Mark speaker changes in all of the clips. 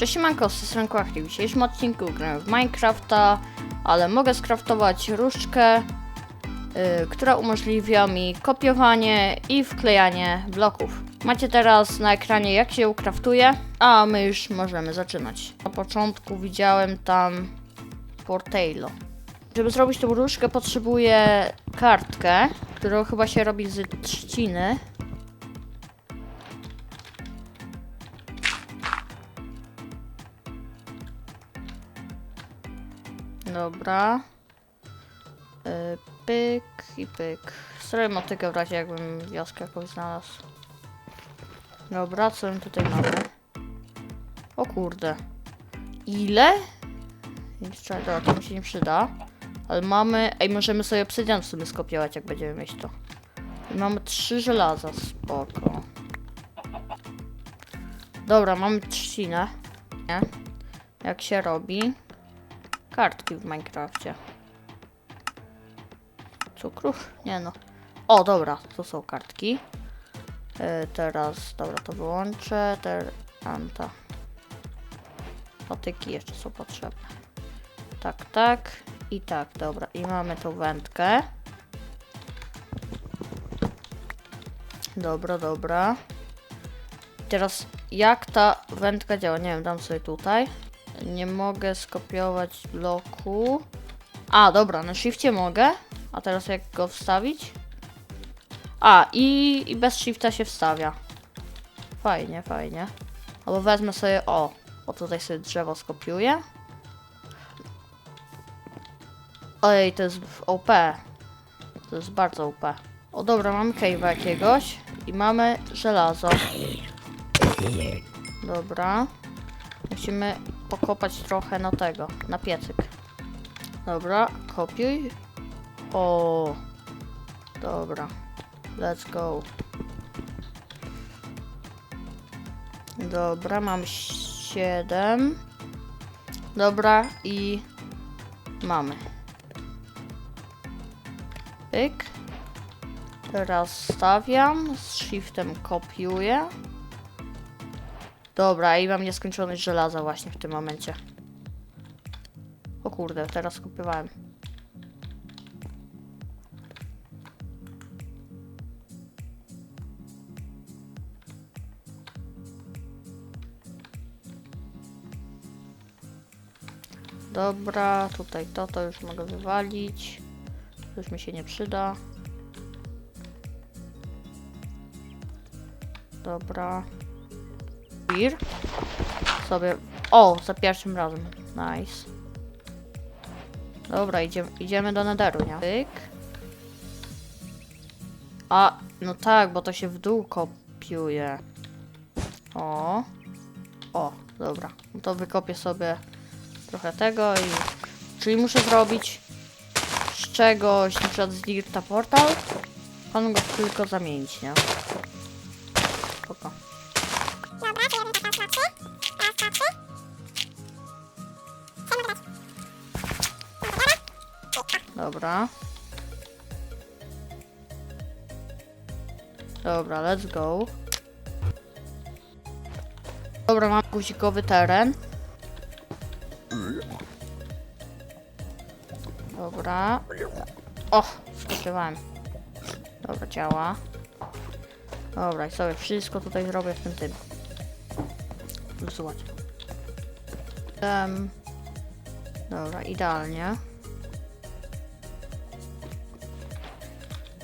Speaker 1: Cześć siemanko, z strony Kłachlik. W dzisiejszym odcinku gramy w Minecrafta, ale mogę skraftować różdżkę, y, która umożliwia mi kopiowanie i wklejanie bloków. Macie teraz na ekranie jak się ukraftuje, a my już możemy zaczynać. Na początku widziałem tam Portailo. Żeby zrobić tą różdżkę potrzebuję kartkę, którą chyba się robi z trzciny. Dobra. Y, Pyk i pyk. Zrobię motykę w razie jakbym wioskę jakąś znalazł. Dobra, co my tutaj mamy? O kurde. Ile? Jeszcze, dobra, to mi się nie przyda. Ale mamy... Ej, możemy sobie obsydian w sumie skopiować, jak będziemy mieć to. I mamy trzy żelaza, spoko. Dobra, mamy trzcinę. Nie? Jak się robi? Kartki w Minecrafcie. Cukrów? Nie no. O, dobra, to są kartki. E, teraz, dobra, to wyłączę. Ter, anta. Patyki jeszcze są potrzebne. Tak, tak i tak, dobra. I mamy tą wędkę. Dobra, dobra. Teraz jak ta wędka działa? Nie wiem, dam sobie tutaj. Nie mogę skopiować bloku. A, dobra, na shifcie mogę. A teraz jak go wstawić? A, i, i bez shifta się wstawia. Fajnie, fajnie. Albo wezmę sobie, o, o tutaj sobie drzewo skopiuję. Ojej, to jest OP. To jest bardzo OP. O dobra, mamy cave'a jakiegoś i mamy żelazo. Dobra. Musimy pokopać trochę na tego, na piecyk. Dobra, kopiuj. O, dobra. Let's go. Dobra, mam 7. Dobra i mamy. Pyk. Teraz stawiam, z shiftem kopiuję. Dobra, i mam nieskończoność żelaza właśnie w tym momencie. O kurde, teraz kupiowałem. Dobra, tutaj to, to już mogę wywalić. To już mi się nie przyda. Dobra. Beer. Sobie. O, za pierwszym razem. Nice. Dobra, idziemy, idziemy do netheru, nie? Pyk. A, no tak, bo to się w dół kopiuje. O. O, dobra. No to wykopię sobie trochę tego i... Czyli muszę zrobić z czegoś, na przykład z Dirta Portal. Pan go tylko zamienić, nie?
Speaker 2: Dobra.
Speaker 1: Dobra, let's go. Dobra, mam guzikowy teren. Dobra. O, skoczywałem. Dobra, działa. Dobra, i sobie wszystko tutaj zrobię w tym tym. Zobacz. Um, dobra, idealnie.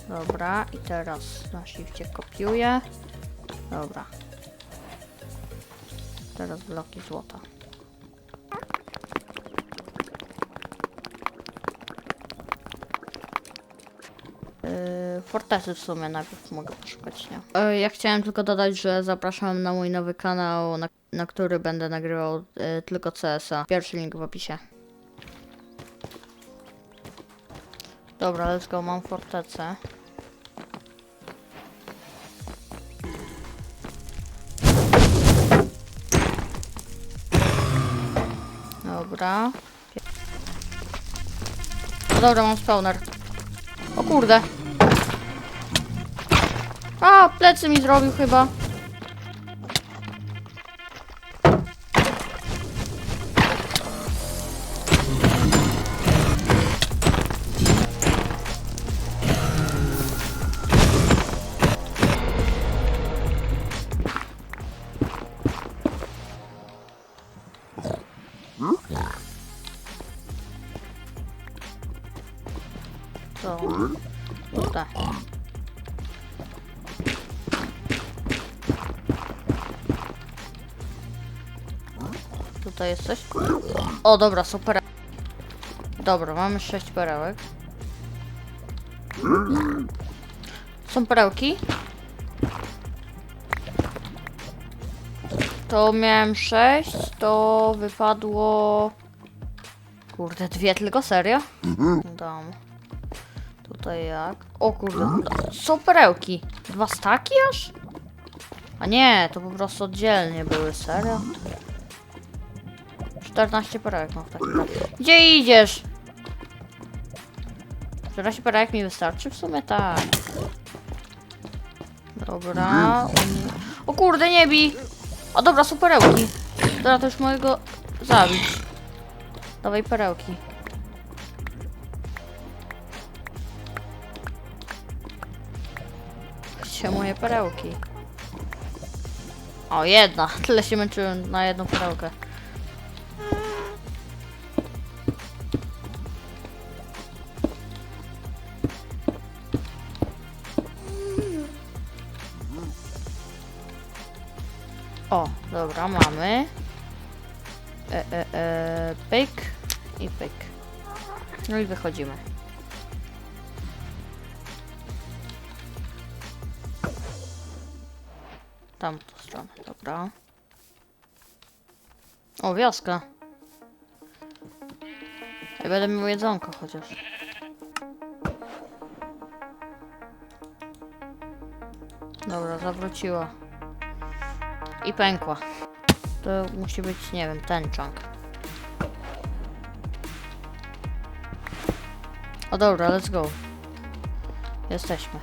Speaker 1: Dobra, i teraz na shifcie kopiuję. Dobra. Teraz bloki złota. Yy, Fortesy w sumie najpierw mogę poszukać, nie? Yy, Ja chciałem tylko dodać, że zapraszam na mój nowy kanał, na, na który będę nagrywał yy, tylko CS-a. Pierwszy link w opisie. Dobra, let's go, mam fortecę. Dobra. No dobra, mam spawner. O kurde. A, plecy mi zrobił chyba. Tutaj jesteś? O, dobra, super. Dobra, mamy sześć perełek. Są perełki? To miałem sześć, to wypadło... Kurde, dwie tylko, serio? Dam. Tutaj jak? O kurde, są perełki. Dwa staki aż? A nie, to po prostu oddzielnie były, serio? 14 perełek mam w takim razie. Gdzie idziesz? 14 perełek mi wystarczy? W sumie tak. Dobra. O kurde, nie bij! O dobra, są perełki. Dobra, to już mogę go zabić. Dawaj perełki. Gdzie moje perełki? O, jedna. Tyle się męczyłem na jedną perełkę. O, dobra, mamy. E, e, e, pyk i pyk. No i wychodzimy. Tamtą stronę, dobra. O, wioska. Ja będę miał jedzonko chociaż. Dobra, zawróciła. I pękła. To musi być, nie wiem, ten chunk. O dobra, let's go. Jesteśmy.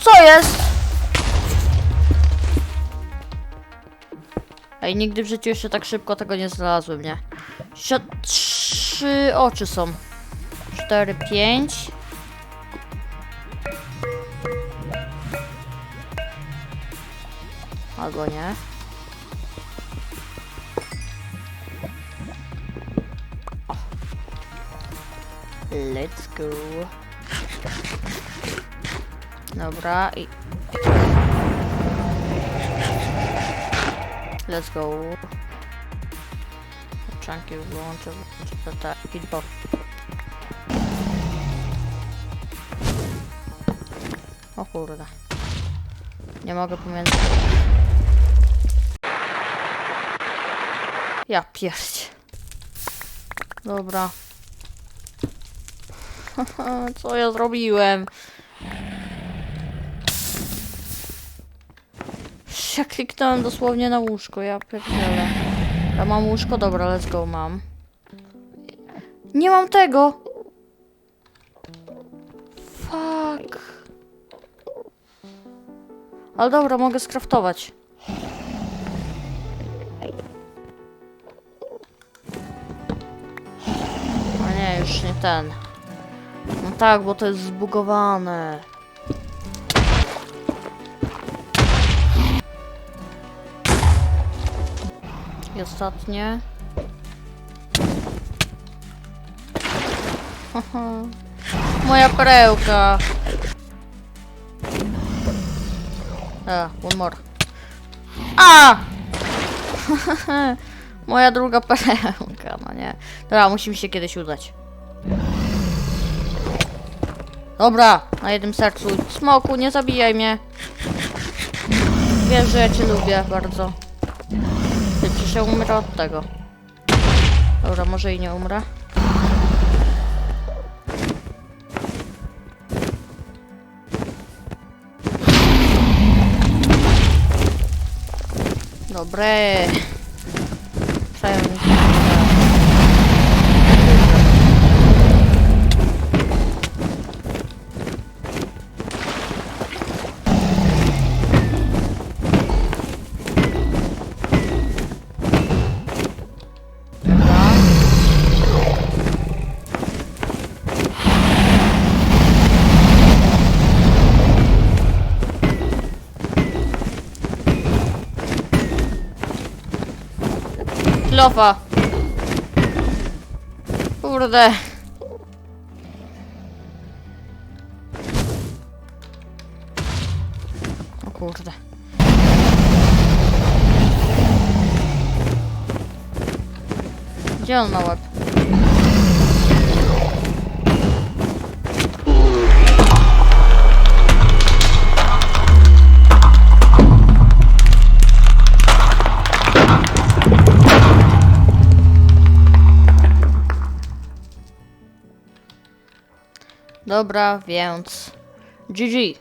Speaker 1: Co jest? Ej, nigdy w życiu jeszcze tak szybko tego nie znalazłem, nie? Trzy oczy są. Cztery, pięć. Albo nie. Let's go. Dobra i... Let's go. Czanki wyłączę, wyłączę te taki kurde. Nie mogę pomiędzy... Ja pierdzie. Dobra. Co ja zrobiłem? Ja kliknąłem dosłownie na łóżko, ja pierdzielę. Ja mam łóżko, dobra, let's go, mam. Nie mam tego! Fuck. Ale dobra, mogę skraftować. A nie, już nie ten. No tak, bo to jest zbugowane. I ostatnie. Moja perełka. A, one more. A! Moja druga perełka, no nie. Dobra, musi mi się kiedyś udać. Dobra, na jednym sercu. Smoku, nie zabijaj mnie. Wiesz, że ja cię lubię bardzo. Ty przecież ja umrę od tego. Dobra, może i nie umrę. แร่แร่ kilofa. Kurde. O kurde. Gdzie on ma łeb? Dobra, więc GG.